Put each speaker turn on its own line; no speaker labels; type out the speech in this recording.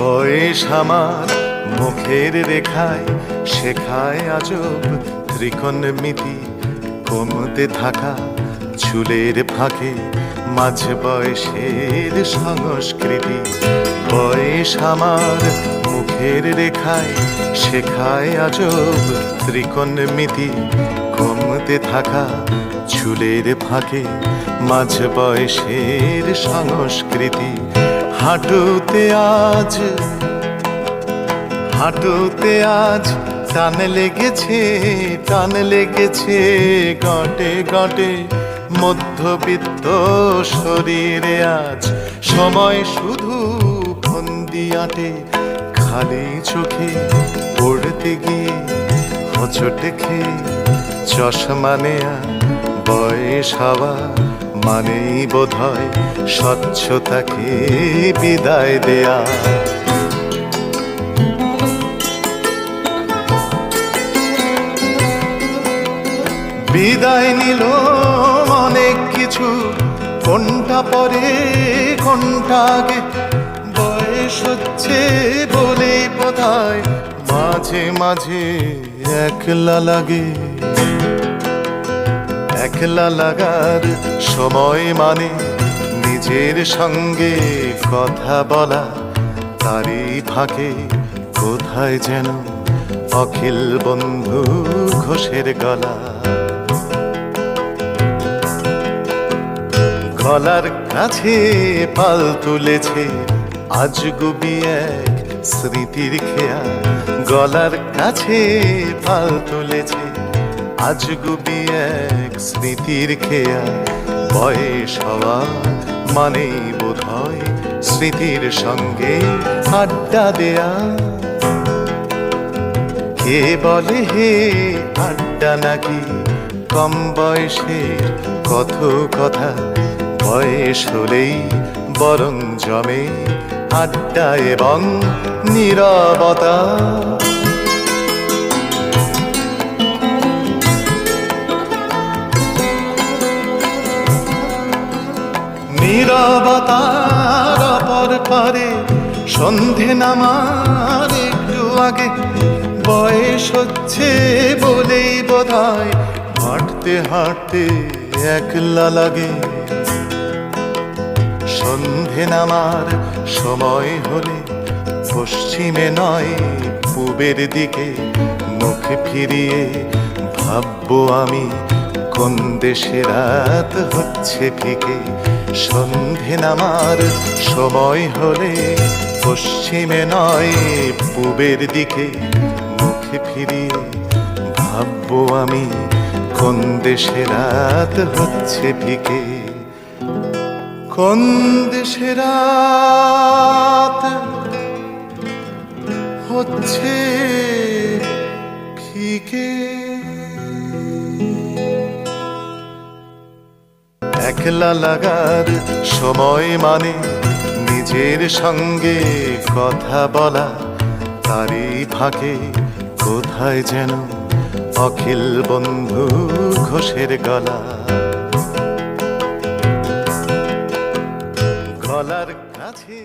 বয়স আমার, মুখের রেখায় শেখায় আজব ত্রিকোণমিতি কমতে থাকা চুলের ফাঁকে মাঝ বয়সের সংস্কৃতি। বয়স আমার, মুখের রেখায় শেখায় আজব ত্রিকোণমিতি কমতে থাকা চুলের ফাঁকে মাঝ বয়সের সংস্কৃতি। হাঁটুতে আজ হাঁটুতে আজ টান লেগেছে টান লেগেছে গটে গটে। মধ্যবিত্ত শরীরে আজ সময় শুধু ফন্দি আটে, খালি চোখে পড়তে গিয়ে হোঁচটে খেয়ে চশমা নেয়া বয়স হওয়া। মানেই বোধ হয় স্বচ্ছতাকে বিদায় দেয়া। বিদায় নিল অনেক কিছু, কোনটা পরে, কোনটা আগে? বয়স হচ্ছে বলেই বোধহয় মাঝে মাঝে একলা লাগে। একলা লাগার সময় মানে নিজের সঙ্গে কথা বলা, তারই ফাঁকে কোথায় যেন অখিল বন্ধু ঘোষের গলা। গলার কাছে পাল তুলেছে, আজ গুবি এক স্মৃতির খেয়া। গলার কাছে পাল তুলেছে, আজ গুবি এক স্মৃতির খেয়া বয়স হওয়া মানেই বোধ হয় স্মৃতির সঙ্গে আড্ডা দেয়া। কে বলে হে আড্ডা নাকি? কম বয়সের কত কথা, বয়স হলেই বরং জমে আড্ডা এবং নীরবতা। নীরবতার অপর পারে সন্ধে নামার একটু আগে বয়স হচ্ছে বলেই বোধহয় হাঁটতে হাঁটতে একলা লাগে। সন্ধে নামার সময় হলে পশ্চিমে নয়, পূবের দিকে মুখ ফিরিয়ে ভাববো আমি কোন দেশে রাত হচ্ছে ফিকে? সন্ধে নামার সময় হলে পশ্চিমে নয় পূবের দিকে। মুখ ফিরিয়ে ভাববো আমি কোন দেশে রাত হচ্ছে ফিকে? কোন দেশে রাত হচ্ছে ফিকে? একলা লাগার সময় মানে নিজের সঙ্গে কথা বলা, তারই ফাঁকে কোথায় যেন অখিল বন্ধু ঘোষের গলা। গলার কাছে